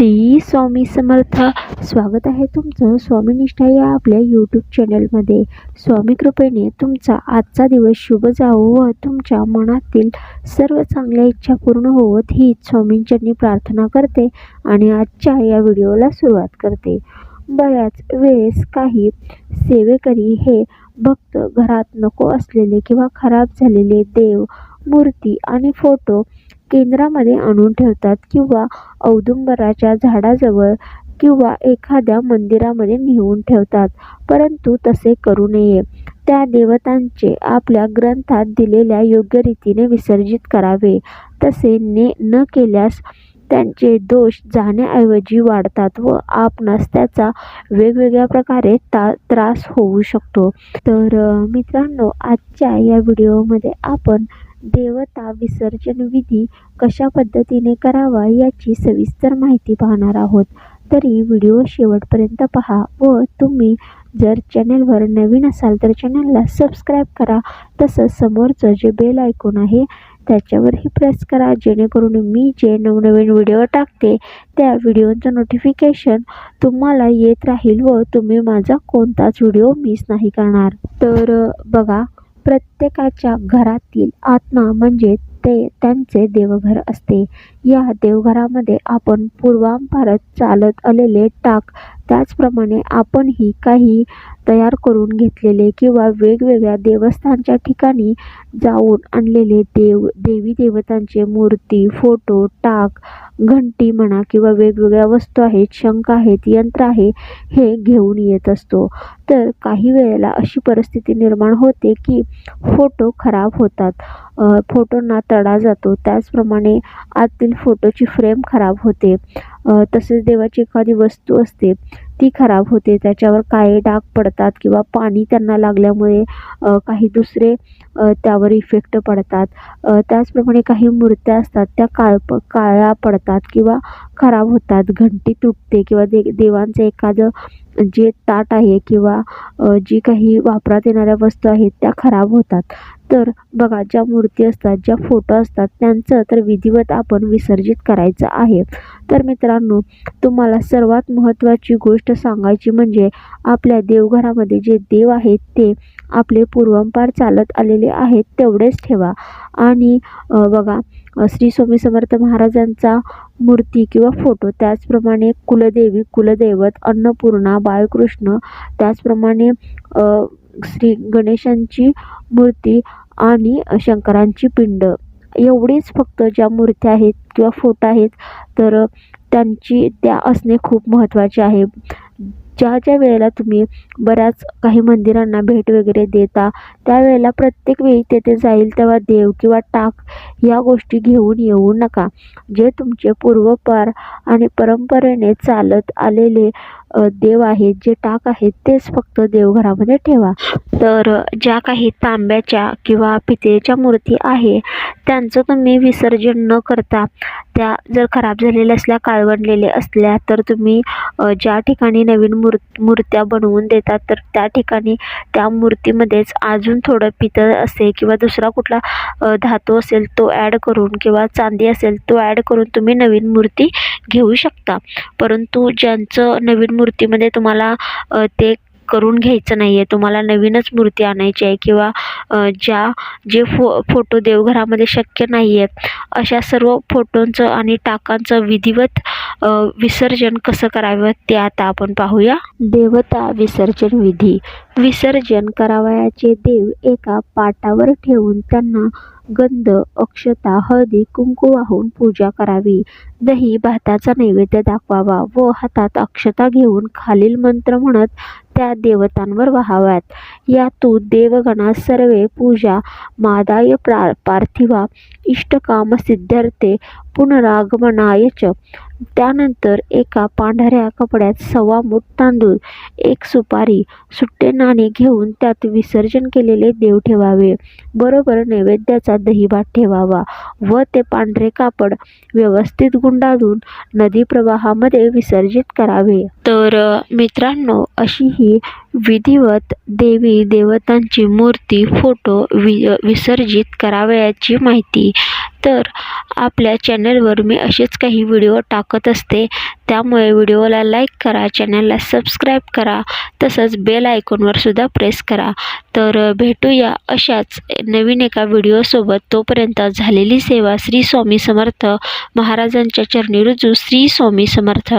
श्री स्वामी समर्थ. स्वागत आहे तुमचं स्वामीनिष्ठा या आपल्या यूट्यूब चॅनलमध्ये स्वामी कृपेने तुमचा आजचा दिवस शुभ जावो व तुमच्या मनातील सर्व चांगल्या इच्छा पूर्ण होवत ही स्वामींच्यांनी प्रार्थना करते आणि आजच्या या व्हिडिओला सुरुवात करते. बऱ्याच वेळेस काही सेवेकरी हे भक्त घरात नको असलेले किंवा खराब झालेले देव मूर्ती आणि फोटो केंद्रामध्ये आणून ठेवतात किंवा औदुंबराच्या झाडाजवळ किंवा एखाद्या मंदिरामध्ये नेऊन ठेवतात परंतु तसे करू नये. त्या देवतांचे आपल्या ग्रंथात दिलेल्या योग्य रीतीने विसर्जित करावे. तसे ने न केल्यास त्यांचे दोष जाण्याऐवजी वाढतात व आपणास त्याचा वेगवेगळ्या प्रकारे ता त्रास होऊ शकतो. तर मित्रांनो आजच्या या व्हिडिओमध्ये आपण देवता विसर्जन विधी कशा पद्धतीने करावा याची सविस्तर माहिती पाहणार आहोत. तरी व्हिडिओ शेवटपर्यंत पहा व तुम्ही जर चॅनलवर नवीन असाल तर चॅनलला सबस्क्राईब करा. तसंच समोरचं जे बेल ऐकून आहे त्याच्यावरही प्रेस करा. जेणेकरून मी जे नवनवीन व्हिडिओ टाकते त्या व्हिडिओचं नोटिफिकेशन तुम्हाला येत राहील व तुम्ही माझा कोणताच व्हिडिओ मिस नाही करणार. तर बघा प्रत्येकाच्या घरातील आत्मा म्हणजे ते त्यांचे देवघर असते. या देवघरामध्ये आपण पूर्वांपारत चालत आलेले टाक त्याचप्रमाणे आपणही काही तयार करून घेतलेले किंवा वेगवेगळ्या देवस्थानच्या ठिकाणी जाऊन आणलेले देव देवी देवतांचे मूर्ती फोटो टाक घंटी म्हणा किंवा वेगवेगळ्या वस्तू आहेत शंख आहेत यंत्र आहे हे घेऊन येत असतो. तर काही वेळेला अशी परिस्थिती निर्माण होते की फोटो खराब होतात. फोटोंना तडा जातो. त्याचप्रमाणे आतील फोटोची फ्रेम खराब होते. तसेच देवाची एखादी वस्तू असते ती खराब होते. त्याच्यावर काळे डाग पडतात किंवा पाणी त्यांना लागल्यामुळे काही दुसरे त्यावर इफेक्ट पडतात. त्याचप्रमाणे काही मूर्त्या असतात त्या काळ काळ्या पडतात. किंवा खराब होतात घंटी तुटते किंवा दे देवांचं एखादं जे ताट आहे किंवा जी काही वापरात येणाऱ्या वस्तू आहेत त्या खराब होतात. तर बघा ज्या मूर्ती असतात ज्या फोटो असतात त्यांचं तर विधिवत आपण विसर्जित करायचं आहे. तर मित्रांनो तुम्हाला सर्वात महत्त्वाची गोष्ट सांगायची म्हणजे आपल्या देवघरामध्ये जे देव आहेत ते आपले पूर्वंपार चालत आलेले आहेत तेवढेच ठेवा. आणि बघा श्री स्वामी समर्थ महाराजांचा मूर्ती किंवा फोटो त्याचप्रमाणे कुलदेवी कुलदैवत अन्नपूर्णा बाळकृष्ण त्याचप्रमाणे श्री गणेशांची मूर्ती आणि शंकरांची पिंड. एवढीच फक्त ज्या मूर्त्या आहेत किंवा फोटो आहेत तर त्यांची त्या असणे खूप महत्त्वाचे आहे. ज्या ज्या वेळेला तुम्ही बऱ्याच काही मंदिरांना भेट वगैरे देता त्यावेळेला प्रत्येक वेळी तेथे जाईल तेव्हा देव किंवा टाक या गोष्टी घेऊन येऊ नका. जे तुमचे पूर्वपार आणि परंपरेने चालत आलेले देव आहेत जे टाक आहेत तेच फक्त देवघरामध्ये ठेवा. तर ज्या काही तांब्याच्या किंवा पितळेच्या मूर्ती आहे त्यांचं तुम्ही विसर्जन न करता त्या जर खराब झालेल्या असल्या काळवंडलेल्या असल्या तर तुम्ही ज्या ठिकाणी नवीन मूर मूर्त्या बनवून देतात तर त्या ठिकाणी त्या मूर्तीमध्येच अजून थोडं पितळ असेल किंवा दुसरा कुठला धातू असेल तो ॲड करून किंवा चांदी असेल तो ॲड करून तुम्ही नवीन मूर्ती घेऊ शकता. परंतु ज्यांचं नवीन मूर्तीमध्ये तुम्हाला ते करून घ्यायचं नाही आहे तुम्हाला नवीनच मूर्ती आणायची आहे किंवा ज्या जे फो फोटो देवघरामध्ये शक्य नाही आहेत अशा सर्व फोटोंचं आणि टाकांचं विधिवत विसर्जन कसं करावं ते आता आपण पाहूया. देवता विसर्जन विधी. विसर्जन करावयाचे देव एका पाटावर ठेवून त्यांना गंध अक्षता हळदी कुंकू वाहून पूजा करावी. दही भाताचा नैवेद्य दाखवावा व हातात अक्षता घेऊन खालील मंत्र म्हणत त्या देवतांवर वाहाव्यात. यातून देवगणा सर्वे पूजा मादाय प्रा पार्थिवा इष्टकाम सिद्ध्यर्थे पुनरागमनाय च. त्यानंतर एका पांढऱ्या कपड्यात सव्वा मूठ तांदूळ एक सुपारी सुट्टे नाणे घेऊन त्यात विसर्जन केलेले देव ठेवावे. बरोबर नैवेद्याचा दहीभात ठेवावा व ते पांढरे कापड व्यवस्थित गुंडाळून नदी प्रवाहामध्ये विसर्जित करावे. तर मित्रांनो अशी ही विधिवत देवी देवतांची मूर्ती फोटो वि विसर्जित करावयाची माहिती. तर आपल्या चॅनलवर मी असेच काही व्हिडिओ टाकत असते. त्यामुळे व्हिडिओला लाईक करा चॅनलला सबस्क्राईब करा तसंच बेल आयकॉनवर सुद्धा प्रेस करा. तर भेटूया अशाच नवीन एका व्हिडिओसोबत. तोपर्यंत झालेली सेवा श्री स्वामी समर्थ. महाराजांच्या चरणी रुजू श्री स्वामी समर्थ.